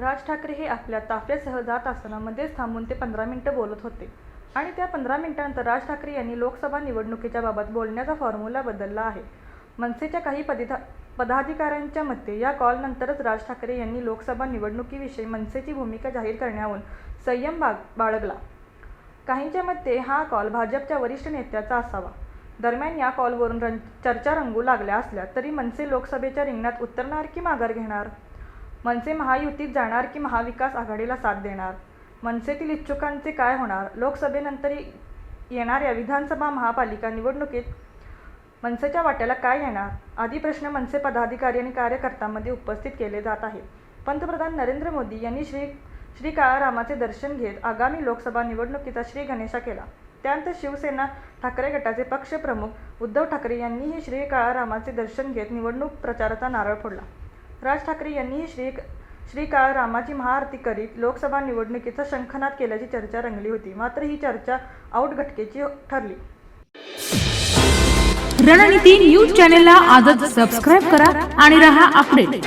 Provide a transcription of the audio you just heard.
राज ठाकरे हे आपल्या ताफ्यासह जात असताना मध्येच थांबून ते पंधरा मिनिटं बोलत होते. आणि त्या पंधरा मिनटानंतर राज ठाकरे यांनी लोकसभा निवडणुकीच्या बाबत बोलण्याचा फॉर्म्युला बदलला आहे. मनसेच्या काही पदिधा पदाधिकाऱ्यांच्या मते या कॉलनंतरच राज ठाकरे यांनी लोकसभा निवडणुकीविषयी मनसेची भूमिका जाहीर करण्याहून संयम बाग बाळगला. काहींच्या मते हा कॉल भाजपच्या वरिष्ठ नेत्याचा असावा. दरम्यान या कॉलवरून रं चर्चा रंगू लागल्या असल्या तरी मनसे लोकसभेच्या रिंगणात उतरणार की माघार घेणार? मनसे महायुतीत जाणार की महाविकास आघाडीला साथ देणार? मनसेतील इच्छुकांचे काय होणार? लोकसभेनंतर येणाऱ्या विधानसभा महापालिका निवडणुकीत मनसेच्या वाट्याला काय येणार? आदी प्रश्न मनसे पदाधिकारी आणि कार्यकर्त्यांमध्ये उपस्थित केले जात आहे पंतप्रधान नरेंद्र मोदी यांनी श्री श्री काळारामाचे दर्शन घेत आगामी लोकसभा निवडणुकीचा श्री गणेशा केला. त्यानंतर शिवसेना ठाकरे गटाचे पक्षप्रमुख उद्धव ठाकरे यांनीही श्री काळारामाचे दर्शन घेत निवडणूक प्रचाराचा नारळ फोडला. राज ठाकरे यांनीही श्री श्री काळारामाची महाआरती करीत लोकसभा निवडणुकीचा शंखनाद केल्याची चर्चा रंगली होती. मात्र ही चर्चा आउट घटकेची ठरली. रणनीती न्यूज चॅनेलला आजच सबस्क्राईब करा आणि रहा अपडेट